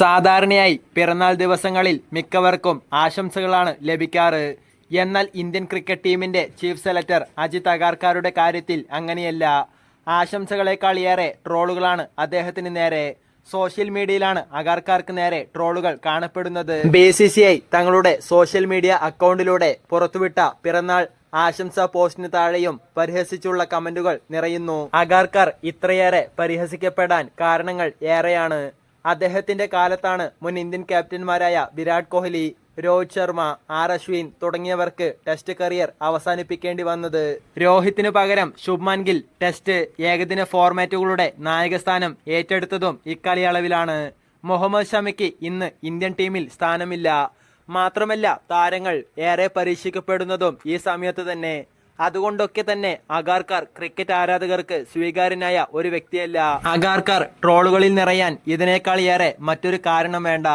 സാധാരണയായി പിറന്നാൾ ദിവസങ്ങളിൽ മിക്കവർക്കും ആശംസകളാണ് ലഭിക്കാറ്. എന്നാൽ ഇന്ത്യൻ ക്രിക്കറ്റ് ടീമിന്റെ ചീഫ് സെലക്ടർ അജിത് അഗാർക്കാരുടെ കാര്യത്തിൽ അങ്ങനെയല്ല. ആശംസകളെക്കാൾ ഏറെ ട്രോളുകളാണ് അദ്ദേഹത്തിന് നേരെ. സോഷ്യൽ മീഡിയയിലാണ് അഗാർക്കാർക്ക് നേരെ ട്രോളുകൾ കാണപ്പെടുന്നത്. ബി സി സി ഐ തങ്ങളുടെ സോഷ്യൽ മീഡിയ അക്കൗണ്ടിലൂടെ പുറത്തുവിട്ട പിറന്നാൾ ആശംസാ പോസ്റ്റിന് താഴെയും പരിഹസിച്ചുള്ള കമന്റുകൾ നിറയുന്നു. അഗാർക്കാർ ഇത്രയേറെ പരിഹസിക്കപ്പെടാൻ കാരണങ്ങൾ ഏറെയാണ്. അദ്ദേഹത്തിന്റെ കാലത്താണ് മുൻ ഇന്ത്യൻ ക്യാപ്റ്റന്മാരായ വിരാട് കോഹ്ലി രോഹിത് ശർമ്മ ആർ അശ്വിൻ തുടങ്ങിയവർക്ക് ടെസ്റ്റ് കരിയർ അവസാനിപ്പിക്കേണ്ടി വന്നത്. രോഹിത്തിനു പകരം ശുഭ്മാൻ ഗിൽ ടെസ്റ്റ് ഏകദിന ഫോർമാറ്റുകളുടെ നായകസ്ഥാനം ഏറ്റെടുത്തതും ഇക്കാലയളവിലാണ് മുഹമ്മദ് ഷമിക്ക് ഇന്ന് ഇന്ത്യൻ ടീമിൽ സ്ഥാനമില്ല. മാത്രമല്ല താരങ്ങൾ ഏറെ പരീക്ഷിക്കപ്പെടുന്നതും ഈ സമയത്ത് തന്നെ. അതുകൊണ്ടൊക്കെ തന്നെ അഗാർക്കാർ ക്രിക്കറ്റ് ആരാധകർക്ക് സ്വീകാര്യനായ ഒരു വ്യക്തിയല്ല. അഗാർക്കാർ ട്രോളുകളിൽ നിറയാൻ ഇതിനേക്കാൾ ഏറെ മറ്റൊരു കാരണം വേണ്ട.